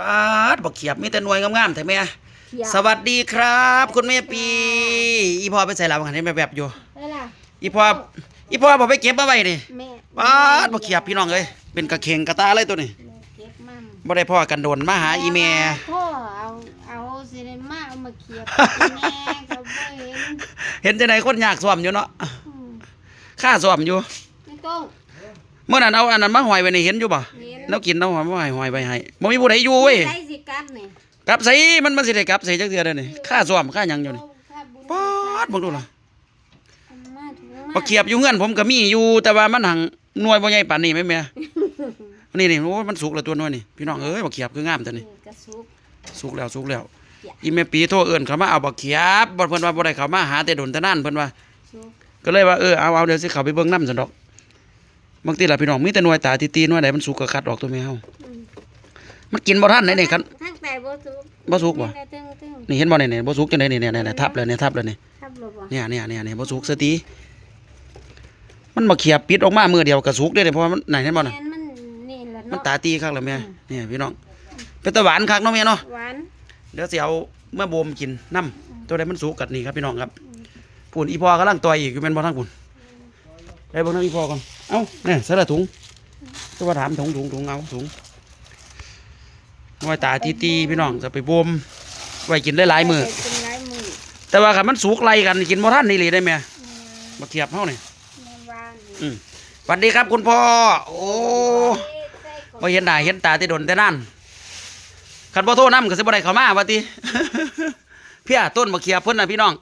ปาดบักเขียบมีแต่หน่วยงามๆแต่แม่เขียวสวัสดีครับ คุณแม่ปี อีพ่อไปใส่ลาวหันให้แม่แบบอยู่ได้ล่ะอีพ่ออีพ่อบอกไปเก็บมาไว้นี่แม่ปาดบักเขียบพี่น้องเอ้ยเป็นกระเข่งกระตาเลยตัวนี้แม่เก็บมั่งบ่ได้พ่อกันโดนมาหาอีแม่พ่อเอาเอาซีเนมาเอามาเขียบแม่ก็บ่เห็นเห็นจังไดคนยากซ่อมอยู่เนาะอืมค่าซ่อมอยู่ไม่ต้องเมื่อนั้นเอาอันนั้นมาห้อยไว้นี่เห็นอยู่บ่เห็น แล้วกินเอามาห้อยห้อยไว้ให้บ่มีผู้ใดอยู่เว้ยใช้สิกัดนี่กลับใส่มันมันสิได้กลับใส่จักเทื่อเด้อนี่ค่าซ่อมค่าหยังอยู่นี่ถ้าบุญปาดเบิ่งดูล่ะมาถูกมาบักเขียบอยู่เฮือนผมก็มีอยู่แต่ว่ามันหังหน่วยบ่ใหญ่ปานนี้แม่แม่นี่นี่โอ้ยมันสุกแล้วตัวน้อยนี่พี่น้องเอ้ยบักเขียบคืองามตัวนี้กระสุกสุกแล้วสุกแล้วเขียบอีแม่ปีโทรเอิ้นเขามาเอาบักเขียบบ่เพิ่นว่าบ่ได้เขามาหาแต่ดนแต่นั่นเพิ่นว่าสุกก็เลยว่าเออเอาเอาเดี๋ยวสิเข้าไปเบิ่งนำซั่นดอก บางทีล่ะพี่น้องมีแต่หน่วยตาตีๆหน่วยใดมันสุกก็คัดออกตัวแม่เฮาอืมมันกินบ่ทันไหนนี่คันทั้งแต่บ่สุกบ่สุกบ่นี่แต่ตึงตึงนี่เห็นบ่นี่นี่บ่สุกจังได๋นี่เนี่ยเนี่ยทับแล้วเนี่ยทับแล้วนี่ทับลงบ่เนี่ยเนี่ยเนี่ยเนี่ยบ่สุกซะทีมันมาเขียบปิดออกมามือเดียวก็สุกได้เลยเพราะว่ามันไหนเห็นบ่น่ะแม่นมันนี่แหละมันเนาะตาตีคักแล้วแม่เนี่ยพี่น้องเป็นตะหวานคักเนาะแม่เนาะหวานเดี๋ยวสิเอาเมื่อบ่มกินน้ำตัวใดมันสุกกัดนี่ครับพี่น้องครับพูนอีพ่อกำลังต่อยอีกอยู่แม่นบ่ทางพูนไปเบิ่งทางอีพ่อก่อน เอ้าเนี่ยใส่ละถุงตัวว่าถามถุงถุงถุงเอาถุงน้อยตาตีตีๆพี่น้องจะไปบ่มไว้กินได้หลายมื้อกินหลายมื้อแต่ว่าคันมันสุกไล่กันกินบ่ทันนี่เลยได้แม่บ่เทียบเฮานี่แม่ว่านี่อืมสวัสดีครับคุณพ่อโอ้บ่เห็นหน้าเห็นตาที่โดนแต่นั่นคันบ่โทรนำก็สิบ่ได้เข้ามาว่าติเพียต้นมะเขียบเพิ่นน่ะพี่น้อง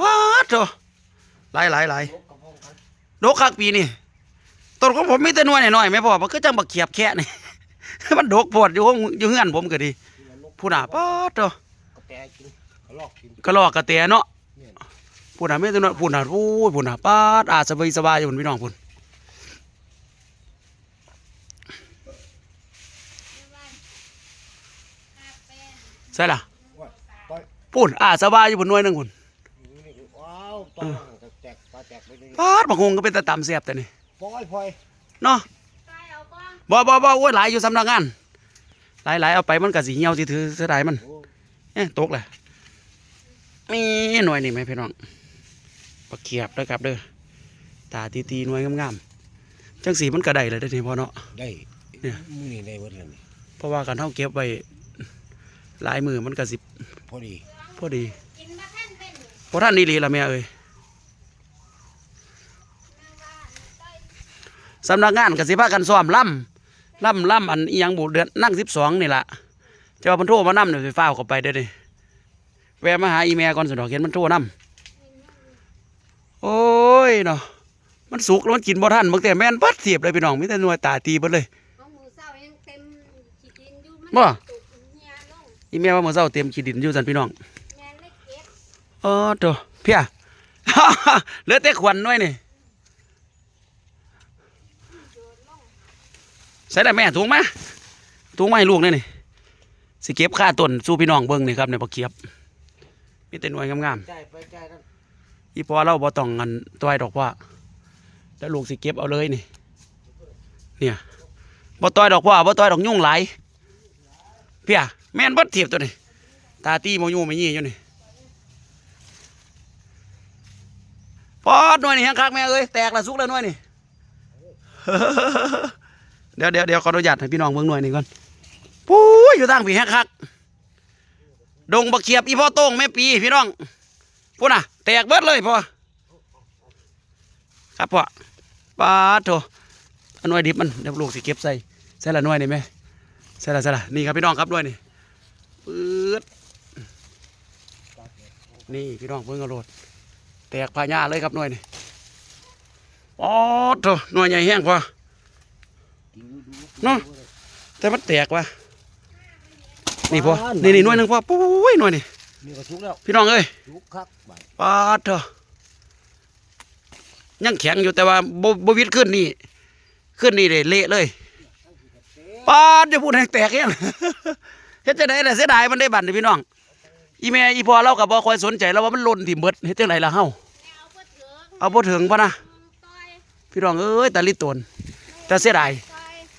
ว้าดโตหลายหลายหลายดกคักปีนี่ ต้นของผมมีแต่หน่วยน้อยๆแม่พ่อมันคือจังบักเขียบแค่นี่ มันดกโพดอยู่ห้องอยู่เฮือนผมก็ดีผู้น่ะป๊าดโตกระแตกินกระลอกกินกระลอกกระแตเนาะผู้น่ะมีแต่น้อยผู้น่ะโอ้ยผู้น่ะป๊าดอาสบายสบายอยู่พุ่นพี่น้องพุ่นใช่ล่ะว่าต่อยพูนอ่าสบายอยู่บนหน่วยหนึงพุ่นนี่ว้าวต่อยกระแตกปลาแตกไปเลยปาดบักฮงก็เป็นตะตำเสียบแต่นี่ พลอยพลอยเนาะไปเอาบ่บ่บ่บ่โอ้ยหลายอยู่สำนักงาน หลายหลายเอาไปมันก็สิเหี่ยวสิถือเสียดายมันโอ้เอ๊ะตกแหละมีหน่วยนี่ไหมพี่น้องปักเขียบเด้อครับเด้อตาตีตีๆหน่วยงามๆจังสีมันก็ได้เลยได้อนี่พ่อเนาะได้เนี่ยมือนี่ได้หมดเลยนี่เพราะว่าการเฮาเก็บไว้หลายมือมันก็สิพอดี พอดีกินมาท่านเป็นพอท่านนี่ลีละแม่เอ้ย สำนักงานกสิพากันซ้อมล่ำล่ำล่ำอันอีหยังบุเดือนนั่งสิบสองนี่ล่ะจะว่าเพันโทรมานำเนี่ยไฟฟ้าวเข้าไปเด้อนี่แวะมาหาอีเมลก่อนสะดอกเห็นมันโทรนำโอ้ยเนาะมันสุกแล้วมันกินบ่ทันบางแต่แม่นปัดเสียบเลยพี่น้องมีแต่หน่วยตาตีเบิดเลยเอามือเศร้ายังเต็มขี้ดินอยู่มันบ่ตกเหี่ยลงอีเมลว่าเมื่อเช้าเต็มขีดินอยู่สันพี่น้องแม่เล็กเก็บเออตัวเพียเหลือแต่ขวัญหน่อยนี่ ใส่ได้แม่ถุงมาถุงมาให้ลูกนี่นี่สิเก็บค่าต้นสู้พี่น้องเบิ่งนี่ครับเนี่ยบักเขียบมีแต่หน่วยงามใจไปใจนั่นๆอีพอเราบ่ต้องงันตัวไอ้ดอกว่าแล้วลูกสิเก็บเอาเลยนี่ เนี่ยบ่ต้อยดอกว่าบ่ต้อยดอกยุ่งหลายเพียแม่นเบิดเทียบตัวนี้ตาตีโมยูไม่ยี่อยู่นี่พอดหน่วยนี่แห้งคักแม่เอ้ยแตกละสุกแล้วหน่วยนี่ เดี๋ยวเดี๋ยวเดี๋ยวขออนุญาตให้พี่น้องเบิ่งหน่วยนี่ก่อนปุ้ยอยู่ตั้งผีแห้งคักดงบักเขียบอีพ่อโต้งแม่ปีพี่น้องพูดน่ะ แตกเบิดเลยพ่อครับพ่อปาโถอันหน่วยดิบมันเดี๋ยวลูกสิเก็บใส่ใส่ละหน่วยนี่ไหมใส่ละใส่ละนี่ครับพี่น้องครับหน่วยนี่ปื๊ดนี่พี่น้องเบิ่งเอาโลดแตกพาญาเลยครับหน่วยนี่ปอดโถหน่วยใหญ่แห้งพ่อกินดูดู เนาะแต่มันแตกว่ะนี่พ่อนี่นี่หน่วยหนึ่งพ่อปุ้ยหน่วยนี่นี่ก็ทุกแล้วพี่น้องเอ้ยทุกคักบาดปาดเถอะยังแข็งอยู่แต่ว่าบบบวิดขึ้นนี่ ขึ้นนี่เลยเละเลยปาดจะพูดให้แตกยังเฮ็ดจังไดล่ะเสียดายมันได้บัตรพี่น้อง อีแม่อีพ่อเราก็บ่ค่อยสนใจแล้วว่ามันหล่นถิ่มเบิดเฮ็ดจังไดล่ะเฮาเอาบ่ถึงเอาบ่ถึงพะนะต้อยพี่น้องเอ้ยตาลิตนแต่เสียดายต้อย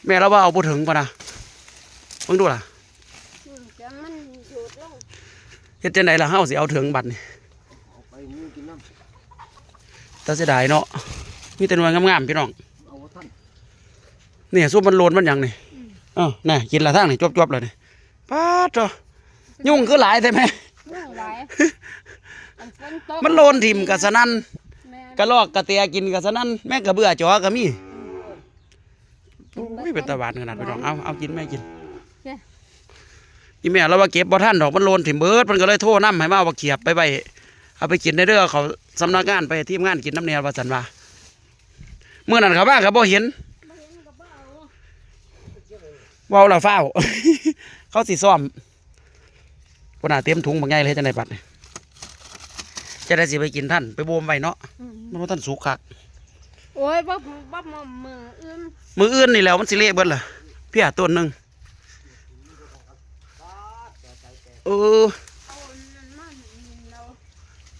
แม่เราว่าเอาบ่ถึงพะนะเบิ่งดูล่ะฮ็ดจังไดล่ะเฮาสิเอาถึงบัดนี่เอาไปมือกินน้ำแต่เสียดายเนาะมีแต่หน่วยงามๆพี่น้องเอาว่าท่านเนี่ยซุปมันโลนมันหยังนี่เอ้าน่ะกินละทางนี่จวบๆเลยนี่ป๊าดเจ้ายุ่งคือหลายใช่ไหมยุ่งหลายอันฝนตกมันโลนถิ่มกะสนั่นแม่กะลอกกะเตียกินกะสนั่นแม่งกะเบื่อจอก็มีโอ้ยเป็นตาหวานขนาดพี่น้องเอาเอากินแม่กินอีแม่เราว่าเก็บบ่ทันดอกมันโลนถิ่มเบิดมันก็เลยโทรนำให้มาเอาบักเขียบไปไว้เอาไปกินในเด้อเขาสำนักงานไปทีมงานกินน้ำเนียว่าสันว่าเมื่อนั้นเขาบ้าก็บ่เห็นบ่เห็นก็บ่เอาเว้าและเฝ้าวเขาสิซ่อมปน่าเตรียมถุงบางไงเลยจังไดบัดนี่จะได้สิไปกินท่านไปโบมไว้เนาะอืมมันว่าท่านสุกคัก โอ้ยบ่บ่มอมมืออื่นมืออื่นนี่แหล้วมันสิเละเบิดล่ะเพียต้นหนึงเออเอาอันนั้นมานี่เรา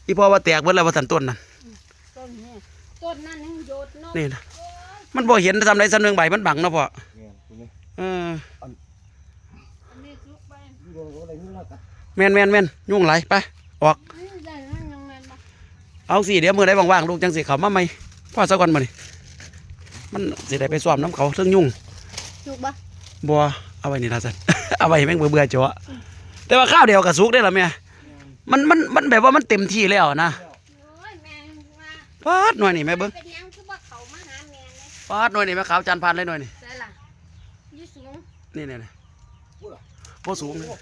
อีพ่อว่าแตกเบิดแล้วว่าท่านต้นนั่นต้นนี้ต้นนั้นยังโยดเนาะนี่นะมันบ่เห็นทำไรสำเนึงใบมันบังเนาะพ่อเนี่ยคุณนี่เอออันนี้สุกไปโดนอะไรนี่ละกันแม่นแม่นแม่นยุ่งไหลายไปออกนี่ได้มันยังแม่นบ่เอาสิเดี๋ยวมือได้ว่างๆลูกจังสิเขามาใหม่ พ่อสักวันมานี่มันสิได้ไปซ้อมน้ำเขาเรื่องยุ่งสุกบ่บัวเอาไว้นี่ละสัน เอาไว้ให้แม่งเบื่อเบื่อๆจ้ะแต่ว่าข้าวเดียวกับสุกได้ละแม่มันมันมันแบบว่ามันเต็มที่แล้วนะโอ้ยแม่ว่าปาดหน่อยนี่แม่เบิ้งเป็นหยังคือว่าเขามาหาแม่เลยปาดหน่อยนี่แม่ขาวจานพานเลยหน่อยนี่ใช่ล่ะอยู่สูงนี่นี่นี่โพสูงนี่เอา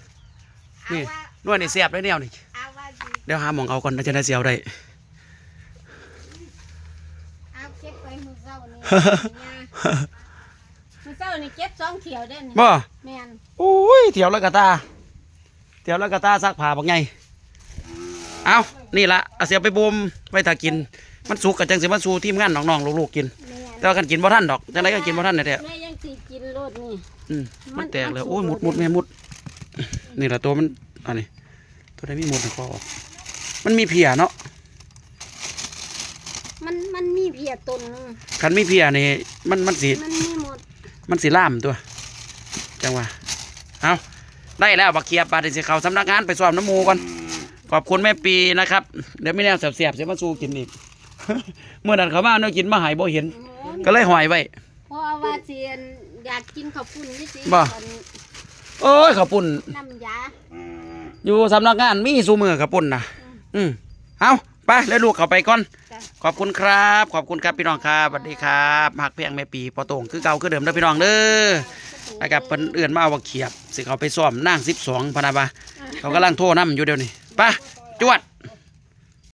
นี่ว่าหน่วยนี่เสียบเลยแนวนี่เอาว่าสิเดี๋ยวหาหมองเอาก่อนแล้วจะได้เสียวได้ เอาเก็บไป มือเศร้านี่มือเศร้านี่เก็บสองเขียวเด้อนี่บ่แม่นโอ้ยเถียวแล้วกะตาเถียวแล้วกะตาซักผ้าบักไงเอานี่ละเอาเสียไปบ่มไว้ถ้ากิน มันสุกกับจังสิมาสู่ทีมงานน้องๆลูกๆกิน แม่นแต่ว่ากันกินบ่ทันดอกจังไรก็กินบ่ทันแท้แม่ยังสิกินโลดนี่ ๆอืมมันแตกเลยโอ้ยมุดมุดแม่มุด นี่ละตัวมันอันนี้ตัวได้มีมุดนะก็ออกมันมีเพียเนาะ มันมันมีเพียต้นหนึงคันมีเพียนี่มันมันสิมันมีหมดมันสิล่ามตัว จังว่าเอาได้แล้วบักเขียบปลาดิสิเขาสำนักงานไปสอบน้ำหมูก่อนขอบคุณแม่ปีนะครับ เดี๋ยวไม่แน่เสียบๆเสียมาสู้กินอีก เมื่อนั้นเขามาเนื้อกินมาใหายบ่เห็นโอ้ยก็เลยหอยไว้เพราะว่าเสียนอยากกินข้าวปุ้นนี่สิบ่อันโอ้ยข้าวปุ่นน้ำยาอยู่สำนักงานมีสูมือข้าวปุ่นนะอืมเอา ไปแล้วลูกเขาไปก่อนจ้ะขอบคุณครับ ขอบคุณครับพี่น้องครับสวัสดีครับหักเพียงแม่ปีปอโตงคือเก่าคือเดิมเด้อพี่น้องเด้อนะครับเพิ่นเอื่นมาเอาบักเขียบสิเขาไปซ้อมนั่งสิบสองพะนาบาเขากำลังโทรน้ำอยู่เดี๋ยวนี้ไปจวด